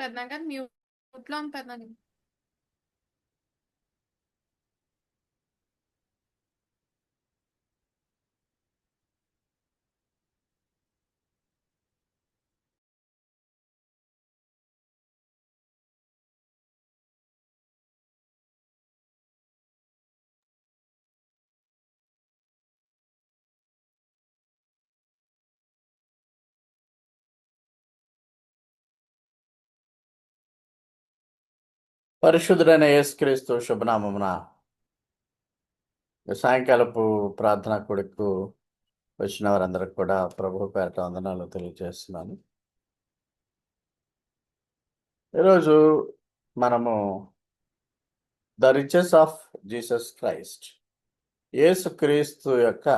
పెద్దగారు మ్యూట్లో ఉంది పెద్దగా పరిశుద్ధుడైన యేసుక్రీస్తు శుభనామమున సాయంకాలపు ప్రార్థన కొడుకు వచ్చిన వారందరికి కూడా ప్రభు పేరట వందనాలు తెలియజేస్తున్నాను. ఈరోజు మనము the riches of Jesus Christ యేసుక్రీస్తు యొక్క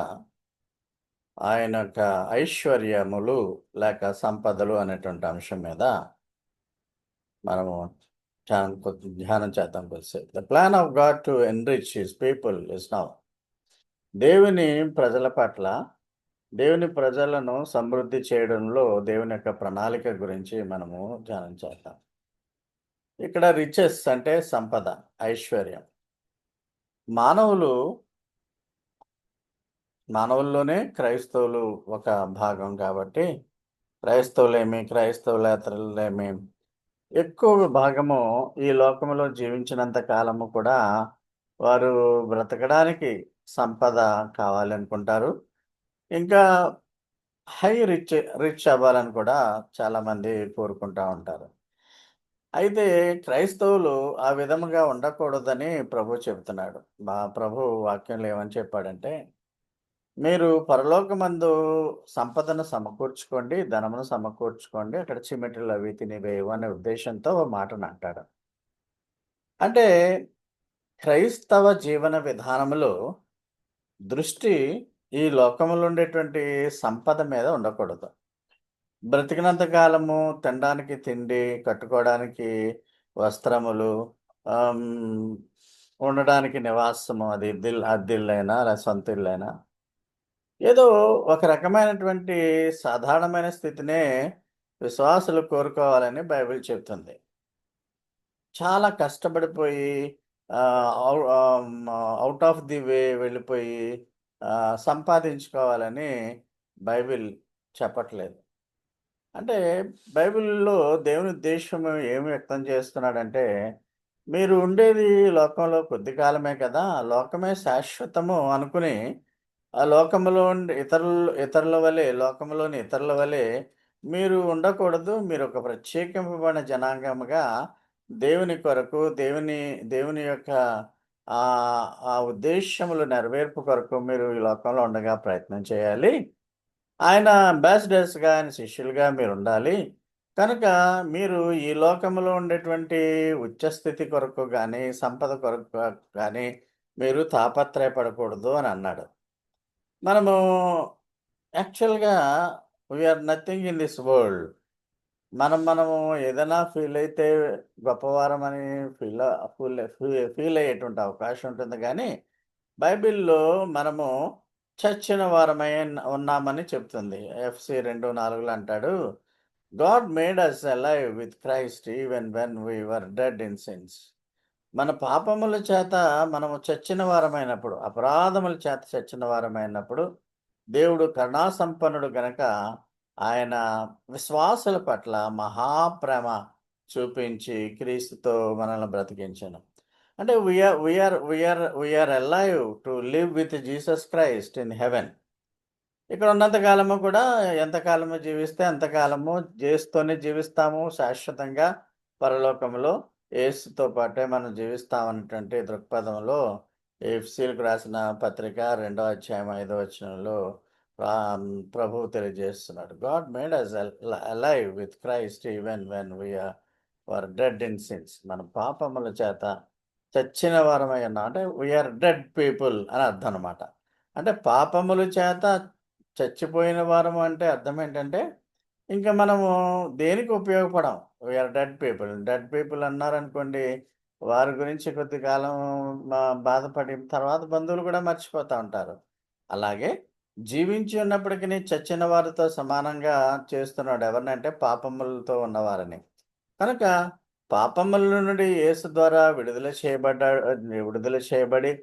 ఆయన యొక్క ఐశ్వర్యములు లేక సంపదలు అనేటువంటి అంశం మీద మనము ధ్యానం ధ్యానం చేద్దాం కొద్దిసేపు the plan of God to enrich his people is now దేవుని ప్రజల పట్ల దేవుని ప్రజలను సమృద్ధి చేయడంలో దేవుని యొక్క ప్రణాళిక గురించి మనము ధ్యానం చేద్దాం. ఇక్కడ రిచెస్ అంటే సంపద ఐశ్వర్యం. మానవులు మానవుల్లోనే క్రైస్తవులు ఒక భాగం కాబట్టి క్రైస్తవులేమి క్రైస్తవులేతరులేమి ఎక్కువ భాగము ఈ లోకంలో జీవించినంత కాలము కూడా వారు బ్రతకడానికి సంపద కావాలనుకుంటారు. ఇంకా హై రిచ్ రిచ్ అవ్వాలని కూడా చాలామంది కోరుకుంటూ ఉంటారు. అయితే క్రైస్తవులు ఆ విధముగా ఉండకూడదని ప్రభు చెబుతున్నాడు. మా ప్రభు వాక్యంలో ఏమని చెప్పాడంటే మీరు పరలోకమందు సంపదను సమకూర్చుకోండి ధనమును సమకూర్చుకోండి అక్కడ చిమెటలు అవి తినివేయవు అనే ఉద్దేశంతో ఓ మాటను అంటాడు అంటే క్రైస్తవ జీవన విధానములో దృష్టి ఈ లోకములో ఉండేటువంటి సంపద మీద ఉండకూడదు. బ్రతికినంత కాలము తినడానికి తిండి కట్టుకోవడానికి వస్త్రములు ఉండడానికి నివాసము అది దిల్ అద్దిల్లైనా లేదా సొంత ఇల్లైనా ఏదో ఒక రకమైనటువంటి సాధారణమైన స్థితినే విశ్వాసులు కోరుకోవాలని బైబిల్ చెప్తుంది. చాలా కష్టపడిపోయి అవుట్ ఆఫ్ ది వే వెళ్ళిపోయి సంపాదించుకోవాలని బైబిల్ చెప్పట్లేదు. అంటే బైబిల్లో దేవుని ఉద్దేశం ఏమి వ్యక్తం చేస్తున్నాడంటే మీరు ఉండేది లోకంలో కొద్ది కాలమే కదా లోకమే శాశ్వతము అనుకుని ఆ లోకంలో ఉండి ఇతరులు ఇతరుల వలె లోకంలోని ఇతరుల వలె మీరు ఉండకూడదు. మీరు ఒక ప్రత్యేకింపబడిన జనాంగముగా దేవుని కొరకు దేవుని దేవుని యొక్క ఆ ఆ ఉద్దేశములు నెరవేర్పు కొరకు మీరు ఈ లోకంలో ఉండగా ప్రయత్నం చేయాలి. ఆయన అంబాసిడర్స్గా ఆయన శిష్యులుగా మీరు ఉండాలి కనుక మీరు ఈ లోకంలో ఉండేటువంటి ఉచ్చస్థితి కొరకు కానీ సంపద కొరకు కానీ మీరు తాపత్రయపడకూడదు అని అన్నాడు. మనము యాక్చువల్గా we are nothing in this world మనం మనము ఏదైనా ఫీల్ అయితే గొప్పవారం అని ఫీల్ ఫీల్ ఫీల్ అయ్యేటువంటి అవకాశం ఉంటుంది. కానీ బైబిల్లో మనము చచ్చిన వారమై ఉన్నామని చెప్తుంది. ఎఫ్సి రెండు నాలుగులో అంటాడు God made us alive with Christ even when we were dead in sins మన పాపముల చేత మనము చచ్చిన వారమైనప్పుడు అపరాధముల చేత చచ్చిన వారమైనప్పుడు దేవుడు కరుణాసంపన్నుడు గనక ఆయన విశ్వాసుల పట్ల మహాప్రేమ చూపించి క్రీస్తుతో మనల్ని బ్రతికించను. అంటే we are we are we are we are alive to live with Jesus Christ in heaven ఇక్కడ ఉన్నంత కాలము కూడా ఎంతకాలము జీవిస్తే అంతకాలము చేస్తూనే జీవిస్తాము శాశ్వతంగా పరలోకంలో ఏసుతో పాటే మనం జీవిస్తామన్నటువంటి దృక్పథంలో ఎఫ్సీలకు రాసిన పత్రిక రెండో అధ్యాయం ఐదో వచనంలో ప్రభు తెలియజేస్తున్నాడు. God made us alive with Christ even when we are were dead in sins మన పాపముల చేత చచ్చిన వారమై ఉన్నాం. అంటే వీఆర్ డెడ్ పీపుల్ అని అర్థం అనమాట అంటే పాపముల చేత చచ్చిపోయిన వారం అంటే అర్థం ఏంటంటే ఇంకా మనము దేనికి ఉపయోగపడం? We are dead people dead people అన్నారనుకోండి వారి గురించి కొద్ది కాలం మా- బాధపడి తర్వాత బంధువులు కూడా మర్చిపోతూ ఉంటారు. అలాగే జీవించి ఉన్నప్పటికీ చచ్చిన వారితో సమానంగా చేస్తున్నాడు ఎవరినంటే పాపములతో ఉన్నవారని. కనుక పాపముల నుండి యేసు ద్వారా విడుదల చేయబడ్డా విడుదల చేయబడి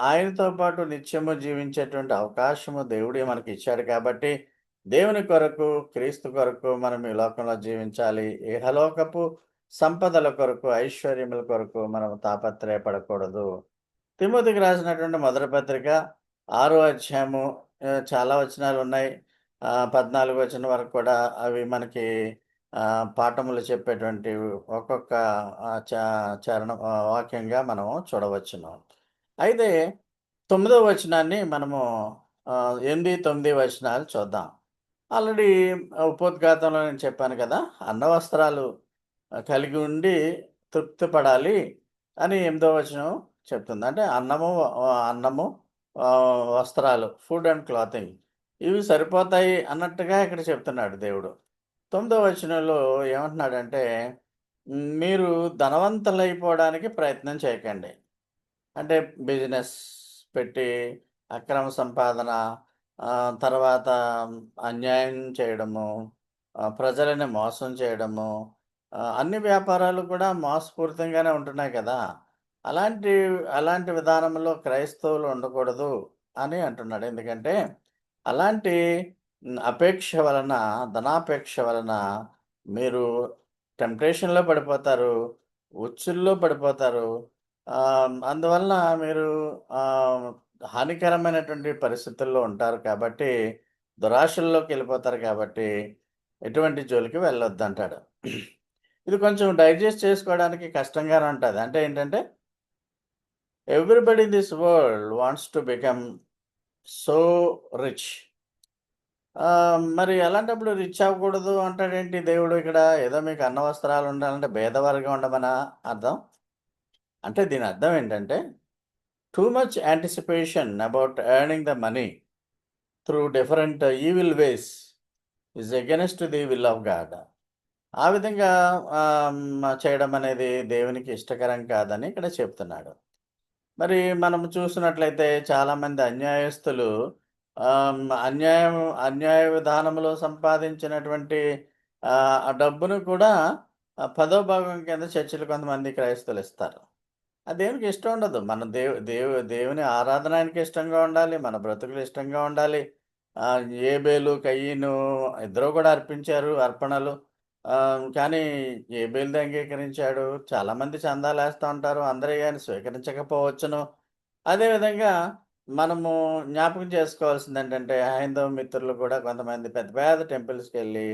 ఆయనతో పాటు నిత్యము జీవించేటువంటి అవకాశము దేవుడే మనకి ఇచ్చాడు కాబట్టి దేవుని కొరకు క్రీస్తు కొరకు మనం ఈ లోకంలో జీవించాలి. ఇహలోకపు సంపదల కొరకు ఐశ్వర్యముల కొరకు మనం తాపత్రయపడకూడదు. తిమోతికి రాసినటువంటి మొదటి పత్రిక ఆరో అధ్యాయము చాలా వచనాలు ఉన్నాయి. పద్నాలుగు వచనం వరకు కూడా అవి మనకి పాఠములు చెప్పేటువంటి ఒక్కొక్క చరణ చ- చరణం వాక్యంగా మనం చూడవచ్చును. అయితే తొమ్మిదో వచనాన్ని మనము ఎనిమిది తొమ్మిది వచనాలు చూద్దాం. ఆల్రెడీ ఉపోద్ఘాతంలో నేను చెప్పాను కదా అన్న వస్త్రాలు కలిగి ఉండి తృప్తి పడాలి అని ఎనిమిదో వచనం చెప్తుంది. అంటే అన్నము అన్నము వస్త్రాలు ఫుడ్ అండ్ క్లాతింగ్ ఇవి సరిపోతాయి అన్నట్టుగా ఇక్కడ చెప్తున్నాడు దేవుడు. తొమ్మిదో వచనంలో ఏమంటున్నాడంటే మీరు ధనవంతులైపోవడానికి ప్రయత్నం చేయకండి. అంటే బిజినెస్ పెట్టి అక్రమ సంపాదన తర్వాత అన్యాయం చేయడము ప్రజలని మోసం చేయడము అన్ని వ్యాపారాలు కూడా మోసపూరితంగానే ఉంటున్నాయి కదా. అలాంటి అలాంటి విధానంలో క్రైస్తవులు ఉండకూడదు అని అంటున్నాడు. ఎందుకంటే అలాంటి అపేక్ష వలన ధనాపేక్ష వలన మీరు టెంప్టేషన్లో పడిపోతారు ఉచ్చుల్లో పడిపోతారు. అందువలన మీరు హానికరమైనటువంటి పరిస్థితుల్లో ఉంటారు కాబట్టి దురాశల్లోకి వెళ్ళిపోతారు కాబట్టి ఎటువంటి జోలికి వెళ్ళొద్దు అంటాడు ఇది కొంచెం డైజెస్ట్ చేసుకోవడానికి కష్టంగానే ఉంటుంది. అంటే ఏంటంటే everybody in this world wants to become so rich. మరి అలాంటప్పుడు రిచ్ అవ్వకూడదు అంటాడేంటి దేవుడు ఇక్కడ? ఏదో మీకు అన్న వస్త్రాలు ఉండాలంటే భేదవర్గం ఉండమనా అర్థం? అంటే దీని అర్థం ఏంటంటే too much anticipation about earning the money through different evil ways is against the will of God ఆ విధంగా చేయడం అనేది దేవునికి ఇష్టకరం కాదని ఇక్కడ చెప్తున్నాడు. మరి మనం చూసినట్లయితే చాలామంది అన్యాయస్తులు అన్యాయం అన్యాయ విధానంలో సంపాదించినటువంటి ఆ డబ్బును కూడా పదో భాగం కింద చర్చిలు కొంతమంది క్రైస్తవులు ఇస్తారు. ఆ దేవునికి ఇష్టం ఉండదు. మన దేవు దేవు దేవుని ఆరాధన ఆయనకి ఇష్టంగా ఉండాలి. మన బ్రతుకులు ఇష్టంగా ఉండాలి. ఏబేలు కయ్యను ఇద్దరు కూడా అర్పించారు అర్పణలు. కానీ ఏబేలుది అంగీకరించాడు. చాలామంది చందాలు వేస్తూ ఉంటారు. అందరూ కానీ స్వీకరించకపోవచ్చును. అదేవిధంగా మనము జ్ఞాపకం చేసుకోవాల్సింది ఏంటంటే హైందవ మిత్రులు కూడా కొంతమంది పెద్ద పెద్ద టెంపుల్స్కి వెళ్ళి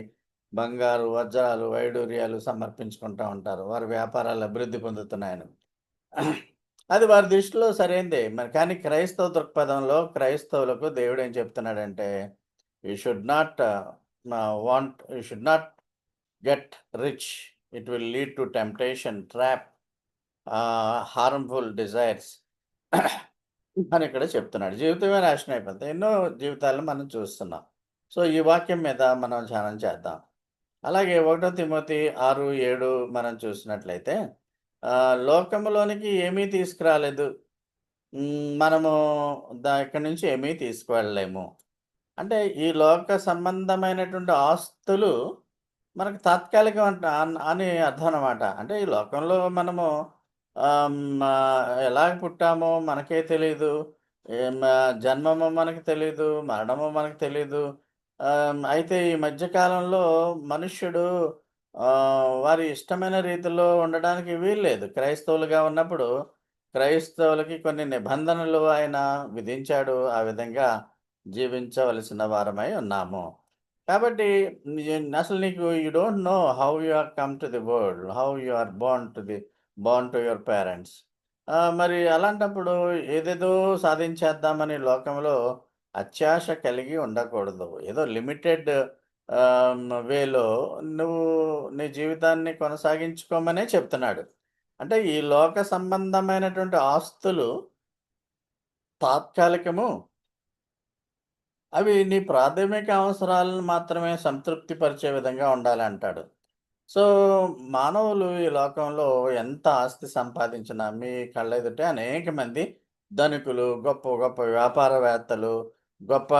బంగారు వజ్రాలు వైడూర్యాలు సమర్పించుకుంటూ ఉంటారు. వారి వ్యాపారాలు అభివృద్ధి పొందుతున్నాయని. అది వారి దృష్టిలో సరైందే. మరి కానీ క్రైస్తవ దృక్పథంలో క్రైస్తవులకు దేవుడు ఏం చెప్తున్నాడంటే you should not want you should not get rich it will lead to temptation trap harmful desires అని ఇక్కడ చెప్తున్నాడు. జీవితమే నాశనం అయిపోతుంది ఎన్నో జీవితాలను మనం చూస్తున్నాం. సో ఈ వాక్యం మీద మనం ధ్యానం చేద్దాం. అలాగే ఒకటో తిమోతి ఆరు ఏడు మనం చూసినట్లయితే లోకంలోనికి లోకములోనికి ఏమీ తీసుకురాలేదు. మనము దా ఇక్కడి నుంచి ఏమీ తీసుకువెళ్ళలేము. అంటే ఈ లోక సంబంధమైనటువంటి ఆస్తులు మనకు తాత్కాలికం అని అర్థం అనమాట అంటే ఈ లోకంలో మనము ఎలా పుట్టామో మనకే తెలియదు జన్మము మనకు తెలియదు మరణము మనకు తెలియదు అయితే ఈ మధ్యకాలంలో మనుష్యుడు వారి ఇష్టమైన రీతిలో ఉండడానికి వీల్లేదు. క్రైస్తవులుగా ఉన్నప్పుడు క్రైస్తవులకి కొన్ని నిబంధనలు ఆయన విధించాడు. ఆ విధంగా జీవించవలసిన వారమై ఉన్నాము. కాబట్టి అసలు నీకు you don't know how you are come to the world how you are born to the born to your parents. మరి అలాంటప్పుడు ఏదేదో సాధించేద్దామని లోకంలో అత్యాశ కలిగి ఉండకూడదు. ఏదో లిమిటెడ్ వేలో నువ్వు నీ జీవితాన్ని కొనసాగించుకోమనే చెప్తున్నాడు. అంటే ఈ లోక సంబంధమైనటువంటి ఆస్తులు తాత్కాలికము. అవి నీ ప్రాథమిక అవసరాలను మాత్రమే సంతృప్తి పరిచే విధంగా ఉండాలి అంటాడు సో మానవులు ఈ లోకంలో ఎంత ఆస్తి సంపాదించినా మీ కళ్ళెదుటే అనేక మంది ధనికులు గొప్ప గొప్ప వ్యాపారవేత్తలు గొప్ప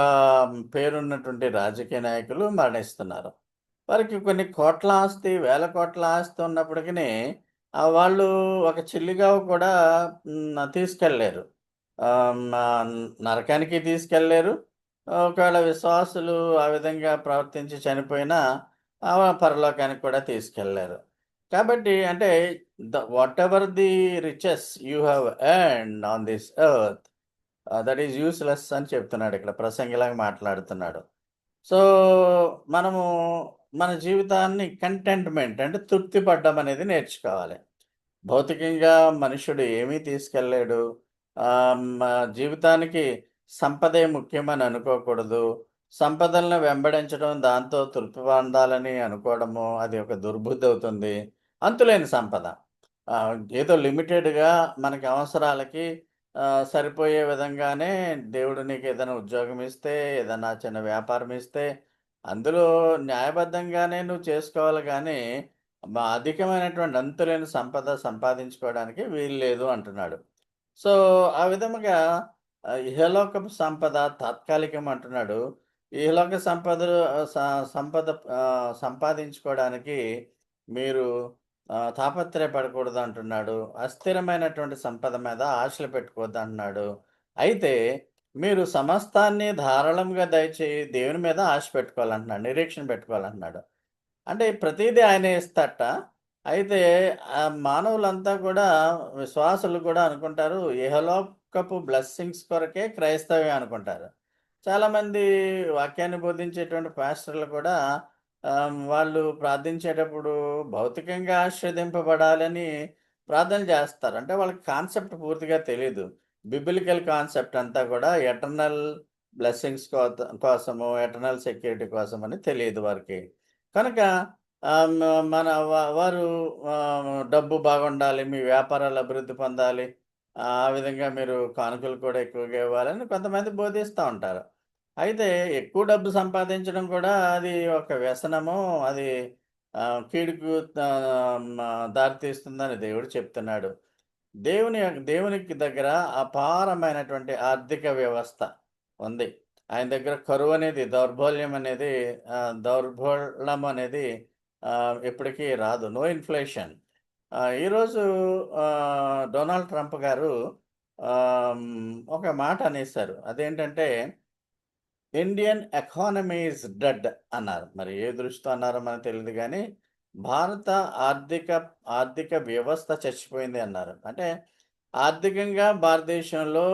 పేరున్నటువంటి రాజకీయ నాయకులు మరణిస్తున్నారు వారికి కొన్ని కోట్ల ఆస్తి, వేల కోట్ల ఆస్తి ఉన్నప్పటికీ వాళ్ళు ఒక చిల్లిగా కూడా తీసుకెళ్ళలేరు. నరకానికి తీసుకెళ్ళలేరు. ఒకవేళ విశ్వాసులు ఆ విధంగా ప్రవర్తించి చనిపోయినా పరలోకానికి కూడా తీసుకెళ్ళలేరు. కాబట్టి అంటే the whatever the riches you have earned on this earth that is useless అని చెప్తున్నాడు ఇక్కడ ప్రసంగిలాగా మాట్లాడుతున్నాడు. సో, మనము మన జీవితాన్ని కంటెంట్‌మెంట్ అంటే తృప్తి పడ్డం అనేది నేర్చుకోవాలి. భౌతికంగా మనుషుడు ఏమీ తీసుకెళ్ళలేడు. Um, జీవితానికి సంపదే ముఖ్యమని అనుకోకూడదు. సంపదలను వెంబడించడం, దాంతో తృప్తి పొందాలని అనుకోవడము అది ఒక దుర్బుద్ధి అవుతుంది. అంతులేని సంపద. Uh, ఏదో లిమిటెడ్‌గా మనకి అవసరాలకి సరిపోయే విధంగానే దేవుడు నీకు ఏదైనా ఉద్యోగం ఇస్తే, ఏదైనా చిన్న వ్యాపారం ఇస్తే, అందులో న్యాయబద్ధంగానే నువ్వు చేసుకోవాలి కానీ మా అధికమైనటువంటి అంతులేని సంపద సంపాదించుకోవడానికి వీలు లేదు అంటున్నాడు. సో, ఆ విధముగా ఇహలోక సంపద తాత్కాలికం అంటున్నాడు. ఇహలోక సంపద స సంపద సంపాదించుకోవడానికి మీరు తాపత్రయపడకూడదు అంటున్నాడు. అస్థిరమైనటువంటి సంపద మీద ఆశలు పెట్టుకోవద్దు అంటున్నాడు. అయితే మీరు సమస్తాన్ని ధారాళంగా దయచేయి దేవుని మీద ఆశ పెట్టుకోవాలంటున్నాడు. నిరీక్షణ పెట్టుకోవాలంటున్నాడు. అంటే ప్రతిదీ ఆయనే ఇస్తట అయితే మానవులంతా కూడా విశ్వాసులు కూడా అనుకుంటారు ఇహలోకపు బ్లెస్సింగ్స్ కొరకే క్రైస్తవ్యం అనుకుంటారు. చాలామంది వాక్యాన్ని బోధించేటువంటి పాస్టర్లు కూడా వాళ్ళు ప్రార్థించేటప్పుడు భౌతికంగా ఆశ్రదింపబడాలని ప్రార్థన చేస్తారు. అంటే వాళ్ళకి కాన్సెప్ట్ పూర్తిగా తెలియదు బిబ్లికల్ కాన్సెప్ట్ అంతా కూడా ఎటర్నల్ బ్లెస్సింగ్స్ కోత కోసము, ఎటర్నల్ సెక్యూరిటీ కోసమని తెలియదు వారికి. కనుక మన వారు డబ్బు బాగుండాలి, మీ వ్యాపారాలు అభివృద్ధి పొందాలి. ఆ విధంగా మీరు కానుకలు కూడా ఎక్కువగా ఇవ్వాలని కొంతమంది బోధిస్తూ ఉంటారు. అయితే ఎక్కువ డబ్బు సంపాదించడం కూడా అది ఒక వ్యసనము. అది ఆహ్, కీడుకు దారితీస్తుందని దేవుడు చెప్తున్నాడు. దేవుని దేవునికి దగ్గర అపారమైనటువంటి ఆర్థిక వ్యవస్థ ఉంది. ఆయన దగ్గర కరువు అనేది దౌర్బల్యం అనేది ఆహ్, దౌర్బల్యం అనేది ఎప్పటికీ రాదు. No inflation. ఈరోజు డొనాల్డ్ ట్రంప్ గారు ఒక మాట అనేసారు. అదేంటంటే ఇండియన్ ఎకానమీ ఇస్ డెడ్ అన్నారు. మరి ఏ దృష్టితో అన్నారో మనకు తెలియదు కానీ భారత ఆర్థిక ఆర్థిక వ్యవస్థ చచ్చిపోయింది అన్నారు. అంటే ఆర్థికంగా భారతదేశంలో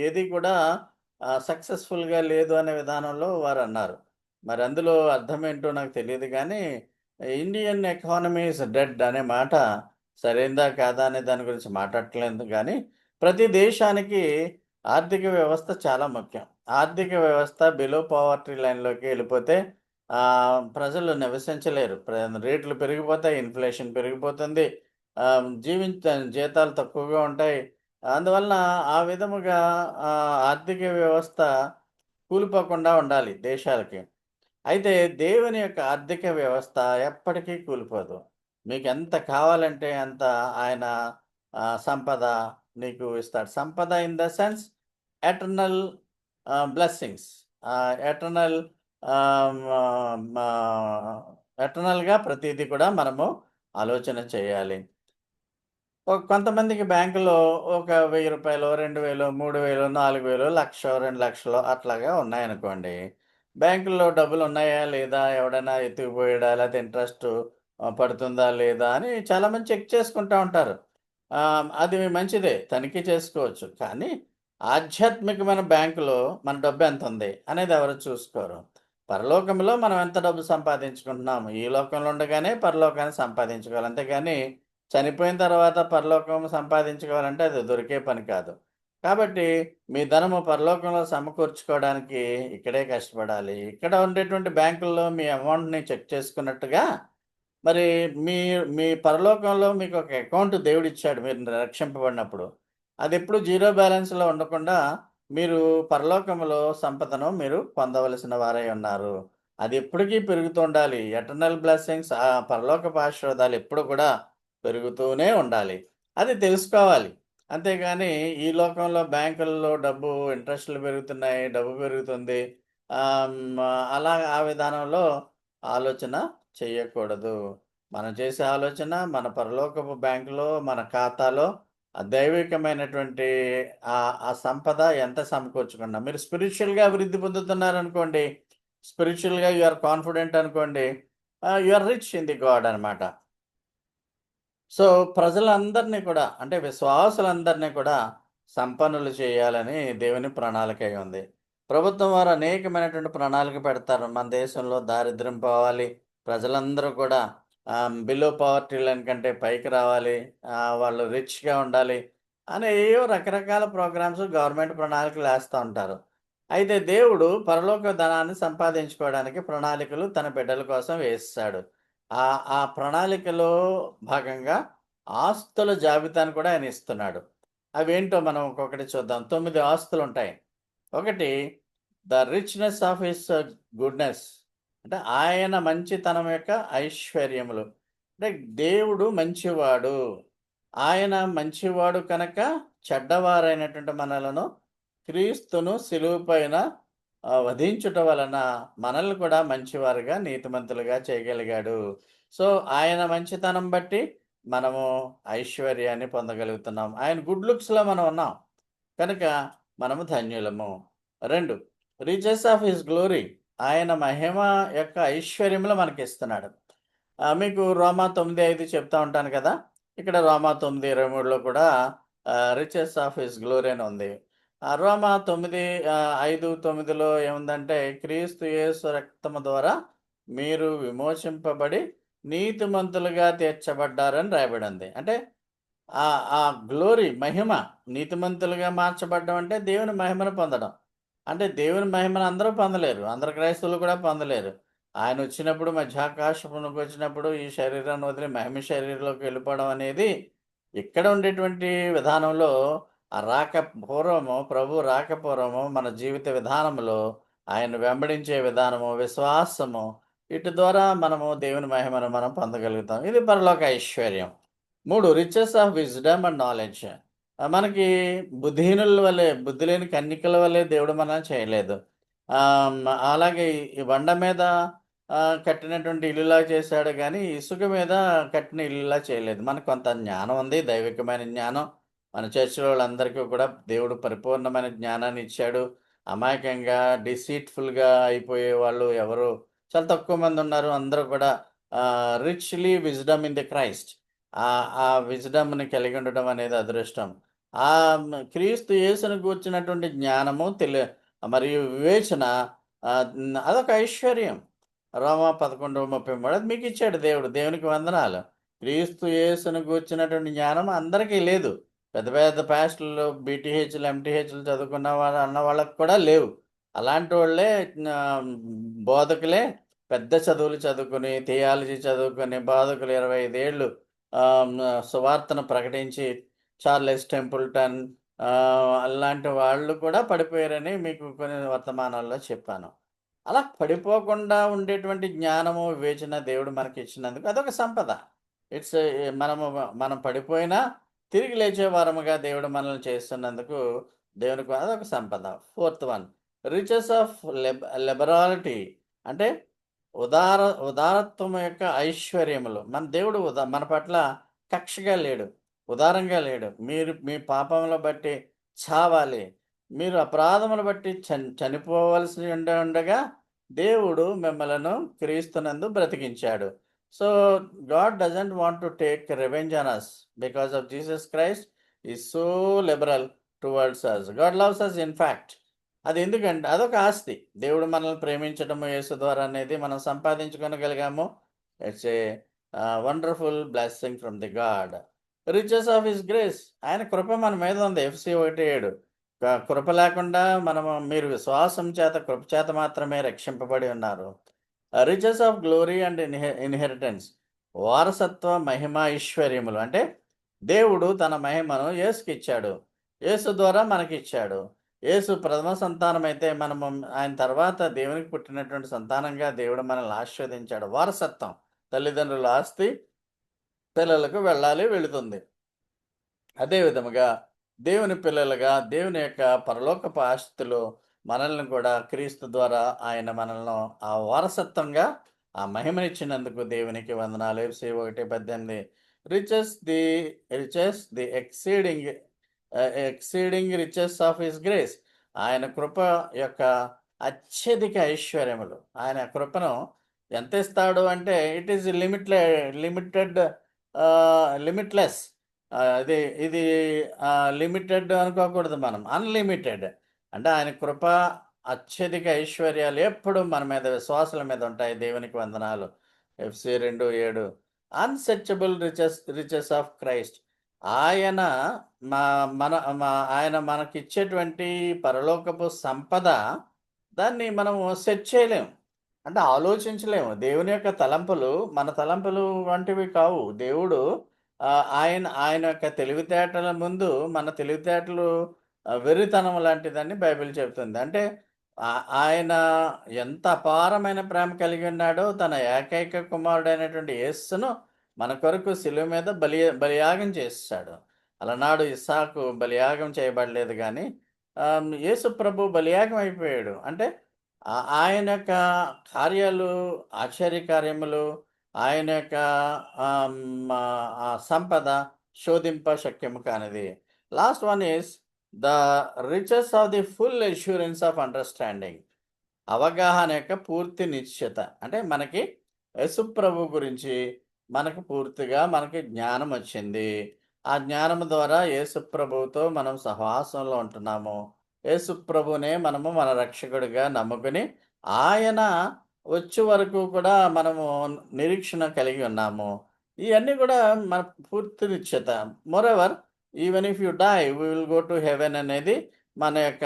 ఏది కూడా సక్సెస్‌ఫుల్‌గా లేదు అనే విధానంలో వారు అన్నారు మరి అందులో అర్థమేంటో నాకు తెలియదు కానీ ఇండియన్ ఎకానమీ ఇస్ డెడ్ అనే మాట సరైందా? కాదా? అనే దాని గురించి మాట్లాడట్లేదు కానీ ప్రతి దేశానికి ఆర్థిక వ్యవస్థ చాలా ముఖ్యం. ఆర్థిక వ్యవస్థ బిలో పావర్టీ లైన్‌లోకి వెళ్ళిపోతే ప్రజలు నివసించలేరు. రేట్లు పెరిగిపోతాయి, ఇన్‌ఫ్లేషన్ పెరిగిపోతుంది. జీవించ జీతాలు తక్కువగా ఉంటాయి. అందువలన ఆ విధముగా ఆర్థిక వ్యవస్థ కూలిపోకుండా ఉండాలి దేశాలకి. అయితే దేవుని యొక్క ఆర్థిక వ్యవస్థ ఎప్పటికీ కూలిపోదు. మీకు ఎంత కావాలంటే అంత ఆయన సంపద నీకు ఇస్తాడు. సంపద in the sense eternal blessings. Eternal ఎటర్నల్‌గా ప్రతీది కూడా మనము ఆలోచన చేయాలి. కొంతమందికి బ్యాంకులో ఒక వెయ్యి రూపాయలు రెండు వేలు మూడు వేలు నాలుగు వేలు లక్ష రెండు లక్షలు అట్లాగా ఉన్నాయనుకోండి. బ్యాంకుల్లో డబ్బులున్నాయా? లేదా? ఎవడైనా ఎత్తుకుపోయాడా? లేకపోతే ఇంట్రెస్ట్ పడుతుందా? లేదా? అని చాలామంది చెక్ చేసుకుంటూ ఉంటారు. అది మంచిదే. తనిఖీ చేసుకోవచ్చు. కానీ ఆధ్యాత్మికమైన బ్యాంకులో మన డబ్బు ఎంత ఉంది అనేది ఎవరు చూసుకోరు. పరలోకంలో మనం ఎంత డబ్బు సంపాదించుకుంటున్నాము. ఈ లోకంలో ఉండగానే పరలోకాన్ని సంపాదించుకోవాలి. అంతేగాని చనిపోయిన తర్వాత పరలోకం సంపాదించుకోవాలంటే అది దొరికే పని కాదు. కాబట్టి మీ ధనము పరలోకంలో సమకూర్చుకోవడానికి ఇక్కడే కష్టపడాలి. ఇక్కడ ఉండేటువంటి బ్యాంకుల్లో మీ అమౌంట్‌ని చెక్ చేసుకున్నట్టుగా మరి మీ మీ పరలోకంలో మీకు ఒక అకౌంట్ దేవుడు ఇచ్చాడు మీరు రక్షింపబడినప్పుడు. అది ఎప్పుడు జీరో బ్యాలెన్స్‌లో ఉండకుండా మీరు పరలోకములో సంపదను మీరు పొందవలసిన వారై ఉన్నారు. అది ఎప్పటికీ పెరుగుతూ ఉండాలి. ఎటర్నల్ బ్లెస్సింగ్స్ ఆ పరలోక ఆశీర్వాదాలు ఎప్పుడు కూడా పెరుగుతూనే ఉండాలి. అది తెలుసుకోవాలి. అంతేగాని ఈ లోకంలో బ్యాంకుల్లో డబ్బు ఇంట్రెస్ట్‌లు పెరుగుతున్నాయి. డబ్బు పెరుగుతుంది. అలా ఆ విధానంలో ఆలోచన చేయకూడదు. మనం చేసే ఆలోచన మన పరలోకపు బ్యాంకులో, మన ఖాతాలో దైవికమైనటువంటి ఆ సంపద ఎంత సమకూర్చుకున్నా మీరు స్పిరిచువల్గా అభివృద్ధి పొందుతున్నారనుకోండి, స్పిరిచువల్గా యు ఆర్ కాన్ఫిడెంట్ అనుకోండి. You you are rich in the God అనమాట. సో, ప్రజలందరినీ కూడా అంటే విశ్వాసులందరినీ కూడా సంపన్నులు చేయాలని దేవుని ప్రణాళిక ఉంది. ప్రభుత్వం వారు అనేకమైనటువంటి ప్రణాళిక పెడతారు. మన దేశంలో దారిద్ర్యం పోవాలి. ప్రజలందరూ కూడా బిలో పవర్టీ లైన్ కంటే పైకి రావాలి. వాళ్ళు రిచ్‌గా ఉండాలి. అనే ఏవో రకరకాల ప్రోగ్రామ్స్ గవర్నమెంట్ ప్రణాళికలు వేస్తూ ఉంటారు. అయితే దేవుడు పరలోక ధనాన్ని సంపాదించుకోవడానికి ప్రణాళికలు తన బిడ్డల కోసం వేస్తాడు ఆ ఆ ప్రణాళికలో భాగంగా ఆస్తుల జాబితాను కూడా ఆయన ఇస్తున్నాడు. అవేంటో మనం ఒక్కొక్కటి చూద్దాం. తొమ్మిది ఆస్తులు ఉంటాయి ఒకటి the richness of his goodness అంటే ఆయన మంచితనం యొక్క ఐశ్వర్యములు. అంటే దేవుడు మంచివాడు. ఆయన మంచివాడు కనుక చెడ్డవారైనటువంటి మనలను క్రీస్తును సిలువు పైన వధించుట వలన మనల్ని కూడా మంచివారుగా, నీతిమంతులుగా చేయగలిగాడు. సో, ఆయన మంచితనం బట్టి మనము ఐశ్వర్యాన్ని పొందగలుగుతున్నాం. ఆయన గుడ్ లుక్స్‌లో మనం ఉన్నాం. కనుక మనము ధన్యులము. రెండు రీచెస్ ఆఫ్ హిస్ గ్లోరీ ఆయన మహిమ యొక్క ఐశ్వర్యములు మనకి ఇస్తున్నాడు మీకు రోమా 9:5 చెప్తా ఉంటాను కదా! ఇక్కడ రోమా 9:23లో కూడా రిచెస్ ఆఫ్ హిస్ గ్లోరీ అని ఉంది. ఆ రోమా తొమ్మిది ఐదు తొమ్మిదిలో ఏముందంటే క్రీస్తు యేసు రక్తము ద్వారా మీరు విమోచింపబడి నీతిమంతులుగా తీర్చబడ్డారని రాయబడింది. అంటే ఆ ఆ గ్లోరీ మహిమ నీతిమంతులుగా మార్చబడ్డం అంటే దేవుని మహిమను పొందడం. అంటే దేవుని మహిమను అందరూ పొందలేరు. అందరు క్రైస్తవులు కూడా పొందలేరు. ఆయన వచ్చినప్పుడు మధ్యాకాశమునకు వచ్చినప్పుడు ఈ శరీరాన్ని వదిలి మహిమ శరీరంలోకి వెళ్ళిపోవడం అనేది ఇక్కడ ఉండేటువంటి విధానంలో ఆ రాక పూర్వము ప్రభు రాక పూర్వము మన జీవిత విధానంలో ఆయన వెంబడించే విధానము, విశ్వాసము వీటి ద్వారా మనము దేవుని మహిమను మనం పొందగలుగుతాం. ఇది పరలోక ఐశ్వర్యం. మూడు riches of wisdom and knowledge మనకి బుద్ధిహీనుల వల్లే బుద్ధి లేని కన్యకల వల్లే దేవుడు మన చేయలేదు. అలాగే ఈ బండ మీద కట్టినటువంటి ఇల్లులా చేశాడు కానీ ఇసుక మీద కట్టిన ఇల్లులా చేయలేదు. మనకు కొంత జ్ఞానం ఉంది. దైవికమైన జ్ఞానం. మన చర్చిలో వాళ్ళందరికీ కూడా దేవుడు పరిపూర్ణమైన జ్ఞానాన్ని ఇచ్చాడు. అమాయకంగా, డిసీట్‌ఫుల్‌గా అయిపోయే వాళ్ళు ఎవరు చాలా తక్కువ మంది ఉన్నారు అందరూ కూడా richly wisdom in the Christ. ఆ విజ్డమ్‌ని కలిగి ఉండడం అనేది అదృష్టం. ఆ క్రీస్తు యేసును గూర్చినటువంటి జ్ఞానము తెలి మరియు వివేచన అదొక ఐశ్వర్యం రోమ పదకొండు ముప్పై మూడు అది మీకిచ్చాడు దేవుడు. దేవునికి వందనాలు. క్రీస్తు యేసును గూర్చినటువంటి జ్ఞానం అందరికీ లేదు. పెద్ద పెద్ద పాస్టర్‌లు, బీటీహెచ్‌లు, ఎంటీహెచ్‌లు చదువుకున్న వాళ్ళ అన్న వాళ్ళకి కూడా లేవు. అలాంటి వాళ్ళే బోధకులే పెద్ద చదువులు చదువుకుని థియాలజీ చదువుకుని బోధకులు ఇరవై ఐదేళ్ళు సువార్తను ప్రకటించి చార్లెస్ టెంపుల్టన్ అలాంటి వాళ్ళు కూడా పడిపోయారని మీకు కొన్ని వర్తమానాల్లో చెప్పాను. అలా పడిపోకుండా ఉండేటువంటి జ్ఞానము, వివేచన దేవుడు మనకి ఇచ్చినందుకు అదొక సంపద. ఇట్స్ మనము మనం పడిపోయినా తిరిగి లేచే వారముగా దేవుడు మనల్ని చేస్తున్నందుకు దేవునికి అదొక సంపద. ఫోర్త్ వన్ రిచెస్ ఆఫ్ లెబ లిబరాలిటీ అంటే ఉదార ఉదారత్వం యొక్క ఐశ్వర్యములు. మన దేవుడు ఉదా మన పట్ల కక్షగా లేడు. ఉదారంగా లేడు. మీరు మీ పాపముల బట్టి చావాలి. మీరు అపరాధములు బట్టి చనిపోవలసి ఉండగా దేవుడు మిమ్మలను క్రీస్తునందు బ్రతికించాడు. So, God doesn't want to take revenge on us because of Jesus Christ is so liberal towards us. God loves us in fact. అది ఎందుకంటే అదొక ఆస్తి. దేవుడు మనల్ని ప్రేమించడము యేసు ద్వారా అనేది మనం సంపాదించుకోగలిగాము it's a wonderful blessing from the God. Riches of his grace ఆయన కృప మన మీద ఉంది. ఎఫ్సి ఒకటి ఏడు కృప లేకుండా మనము మీరు విశ్వాసం చేత కృప చేత మాత్రమే రక్షింపబడి ఉన్నారు. రిచెస్ ఆఫ్ గ్లోరీ అండ్ ఇన్‌హె ఇన్‌హెరిటెన్స్ వారసత్వ, మహిమ, ఐశ్వర్యములు అంటే దేవుడు తన మహిమను యేసుకిచ్చాడు. యేసు ద్వారా మనకి ఇచ్చాడు యేసు ప్రథమ సంతానం అయితే మనము ఆయన తర్వాత దేవునికి పుట్టినటువంటి సంతానంగా దేవుడు మనల్ని ఆశీర్వదించాడు. వారసత్వం తల్లిదండ్రుల ఆస్తి పిల్లలకు వెళ్ళాలి, వెళుతుంది. అదేవిధముగా దేవుని పిల్లలుగా దేవుని యొక్క పరలోకపు ఆస్తులు మనల్ని కూడా క్రీస్తు ద్వారా ఆయన మనల్ని ఆ వారసత్వంగా ఆ మహిమనిచ్చినందుకు దేవునికి వందనాలు. ఎఫ్సి ఒకటి పద్దెనిమిది. Riches the riches the exceeding exceeding riches of his grace ఆయన కృప యొక్క అత్యధిక ఐశ్వర్యములు. ఆయన కృపను ఎంత ఇస్తాడు అంటే it is limit limited limitless. ఇది ఇది లిమిటెడ్ అనుకోకూడదు మనం. అన్లిమిటెడ్. అంటే ఆయన కృప అత్యధిక ఐశ్వర్యాలు ఎప్పుడు మన మీద విశ్వాసుల మీద ఉంటాయి. దేవునికి వందనాలు. ఎఫ్సి రెండు ఏడు. Unsearchable riches riches of Christ. ఆయన మా మన మా ఆయన మనకిచ్చేటువంటి పరలోకపు సంపద దాన్ని మనము సెట్ చేయలేము అంటే ఆలోచించలేము. దేవుని యొక్క తలంపులు మన తలంపులు వంటివి కావు. దేవుడు ఆయన ఆయన యొక్క తెలివితేటల ముందు మన తెలివితేటలు వెర్రితనం లాంటిదని బైబిల్ చెబుతుంది అంటే ఆ- ఆయన ఎంత అపారమైన ప్రేమ కలిగి ఉన్నాడో తన ఏకైక కుమారుడైనటువంటి యేస్సును మన కొరకు శిలువ మీద బలి బలియాగం చేస్తాడు అలనాడు ఇస్సాకు బలియాగం చేయబడలేదు కానీ ఆమ్, యేసు ప్రభు బలియాగం అయిపోయాడు. అంటే ఆయన యొక్క కార్యాలు ఆశ్చర్యకార్యములు ఆయన యొక్క సంపద శోధింప శక్యము కానిది. Last one is the riches of the full assurance of understanding అవగాహన యొక్క పూర్తి నిశ్చిత. అంటే మనకి యశుప్రభు గురించి మనకు పూర్తిగా మనకి జ్ఞానం వచ్చింది ఆ జ్ఞానం ద్వారా యేసుప్రభుతో మనం సహవాసంలో ఉంటున్నాము. యేసుప్రభునే మనము మన రక్షకుడిగా నమ్ముకుని ఆయన వచ్చే వరకు కూడా మనము నిరీక్షణ కలిగి ఉన్నాము. ఇవన్నీ కూడా మన పూర్తి నిశ్చిత moreover even if you die we will go to heaven అనేది మన యొక్క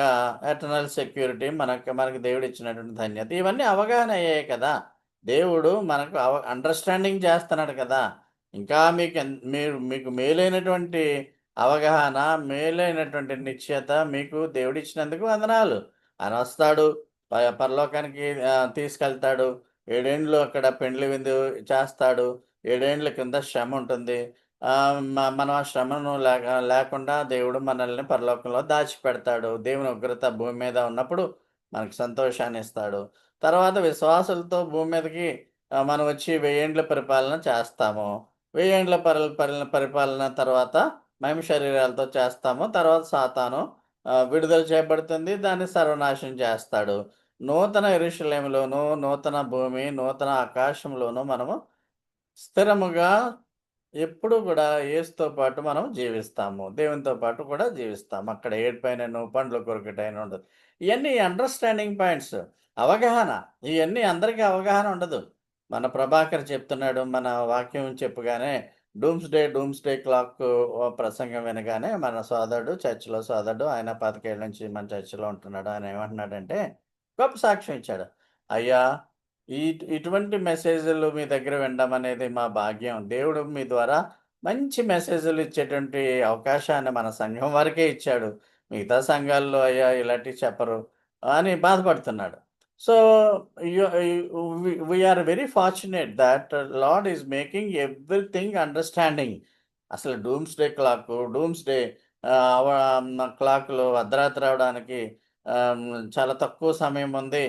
ఎటర్నల్ సెక్యూరిటీ మనకు మనకు దేవుడు ఇచ్చినటువంటి ధన్యత. ఇవన్నీ అవగాహన అయ్యాయి కదా. దేవుడు మనకు అవ అండర్స్టాండింగ్ చేస్తున్నాడు కదా. ఇంకా మీకు ఎన్- మీరు మీకు మేలైనటువంటి అవగాహన మేలైనటువంటి నిశ్చయత మీకు దేవుడిచ్చినందుకు వందనాలు. ఆయన వస్తాడు పరలోకానికి తీసుకెళ్తాడు ఏడేండ్లు అక్కడ పెండ్లి విందు చేస్తాడు ఏడేండ్ల కింద శ్రమ ఉంటుంది. మనం ఆ శ్రమను లేక లేకుండా దేవుడు మనల్ని పరలోకంలో దాచిపెడతాడు. దేవుని ఉగ్రత భూమి మీద ఉన్నప్పుడు మనకు సంతోషాన్ని ఇస్తాడు. తర్వాత విశ్వాసులతో భూమి మీదకి మనం వచ్చి వెయ్యేండ్ల పరిపాలన చేస్తాము. వెయ్యేండ్ల పరి పరి- పరిపాలన తర్వాత మేము శరీరాలతో చేస్తాము. తర్వాత సాతాను విడుదల చేయబడుతుంది. దాన్ని సర్వనాశనం చేస్తాడు. నూతన ఇరుషులేములోను నూతన భూమి నూతన ఆకాశంలోను మనము స్థిరముగా ఎప్పుడు కూడా ఏసుతో పాటు మనం జీవిస్తాము. దేవునితో పాటు కూడా జీవిస్తాము. అక్కడ ఏడుపైన పండ్ల కొరకటైన ఉండదు. ఇవన్నీ అండర్స్టాండింగ్ పాయింట్స్ అవగాహన. ఇవన్నీ అందరికీ అవగాహన ఉండదు. మన ప్రభాకర్ చెప్తున్నాడు మన వాక్యం చెప్పగానే doomsday doomsday clock ప్రసంగం వినగానే మన సోదరుడు చర్చిలో సోదరుడు ఆయన పాతికేళ్ళ నుంచి మన చర్చిలో ఉంటున్నాడు. ఆయన ఏమంటున్నాడంటే గొప్ప సాక్ష్యం ఇచ్చాడు. అయ్యా ఈ ఇటువంటి మెసేజ్లు మీ దగ్గర వినడం అనేది మా భాగ్యం. దేవుడు మీ ద్వారా మంచి మెసేజ్లు ఇచ్చేటువంటి అవకాశాన్ని మన సంఘం వరకే ఇచ్చాడు. మిగతా సంఘాల్లో అయ్యా ఇలాంటివి చెప్పరు అని బాధపడుతున్నాడు. So we are very fortunate that Lord is making everything understanding అసలు doomsday clock dooms day క్లాక్లో అర్ధరాత్రి రావడానికి చాలా తక్కువ సమయం ఉంది.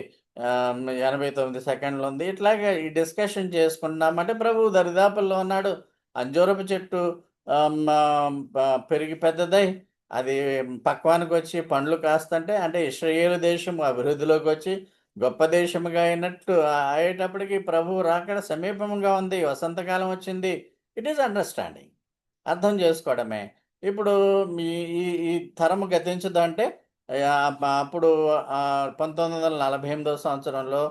ఎనభై తొమ్మిది సెకండ్లు ఉంది. ఇట్లాగే ఈ డిస్కషన్ చేసుకున్నామంటే ప్రభు దరిదాపుల్లో ఉన్నాడు. అంజూరపు చెట్టు పెరిగి పెద్దదై అది పక్వానికి వచ్చి పండ్లు కాస్తంటే అంటే ఇస్రాయేలు దేశం అభివృద్ధిలోకి వచ్చి గొప్ప దేశముగా అయినట్టు అయ్యేటప్పటికి ప్రభు రాకడ సమీపంగా ఉంది వసంతకాలం వచ్చింది. ఇట్ ఈస్ అండర్స్టాండింగ్ అర్థం చేసుకోవడమే. ఇప్పుడు మీ ఈ ఈ తరము గతించదంటే అప్పుడు పంతొమ్మిది వందల నలభై ఎనిమిదో సంవత్సరంలో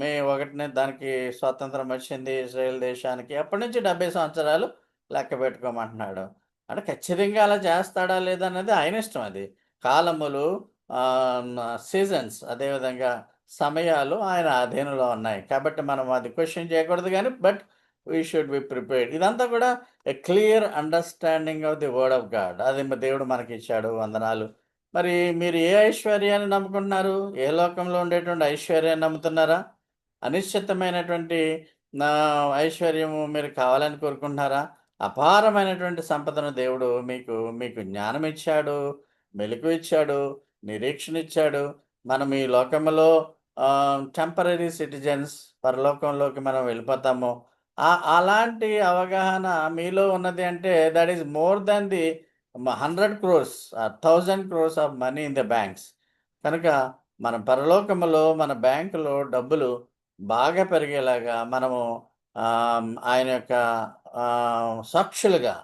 మే ఒకటినే దానికి స్వాతంత్రం వచ్చింది ఇజ్రాయెల్ దేశానికి. అప్పటి నుంచి డెబ్బై సంవత్సరాలు లెక్క పెట్టుకోమంటున్నాడు. అంటే ఖచ్చితంగా అలా చేస్తాడా లేదన్నది ఆయన ఇష్టం అది. కాలములు సీజన్స్ అదేవిధంగా సమయాలు ఆయన అధీనంలో ఉన్నాయి. కాబట్టి మనం అది క్వశ్చన్ చేయకూడదు కానీ but we should be prepared ఇదంతా కూడా a clear understanding of the word of God అది దేవుడు మనకి ఇచ్చాడు వందనాలు. మరి మీరు ఏ ఐశ్వర్యాన్ని నమ్ముకుంటున్నారు? ఏ లోకంలో ఉండేటువంటి ఐశ్వర్యాన్ని నమ్ముతున్నారా? అనిశ్చితమైనటువంటి నా ఐశ్వర్యము మీరు కావాలని కోరుకుంటున్నారా? అపారమైనటువంటి సంపదను దేవుడు మీకు మీకు జ్ఞానం ఇచ్చాడు మెలకు ఇచ్చాడు నిరీక్షణ ఇచ్చాడు మనం ఈ లోకంలో టెంపరీ సిటిజన్స్ పరలోకంలోకి మనం వెళ్ళిపోతాము. అలాంటి అవగాహన మీలో ఉన్నది అంటే that is more than the hundred crores thousand crores of money in the banks. కనుక మన పరలోకములో మన బ్యాంకులో డబ్బులు బాగా పెరిగేలాగా మనము ఆయన యొక్క సాక్షులుగా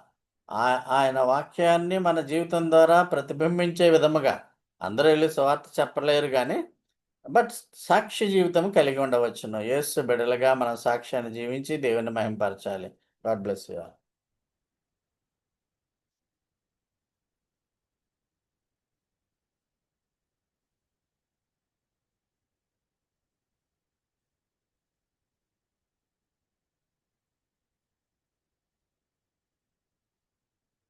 ఆ ఆయన వాక్యాన్ని మన జీవితం ద్వారా ప్రతిబింబించే విధముగా అందరూ వెళ్ళి సువార్త చెప్పలేరు కానీ బట్ సాక్షి జీవితం కలిగి ఉండవచ్చును. యేసు బిడలుగా మనం సాక్ష్యాన్ని జీవించి దేవుని మహింపరచాలి గాడ్ బ్లెస్ యూ ఆల్.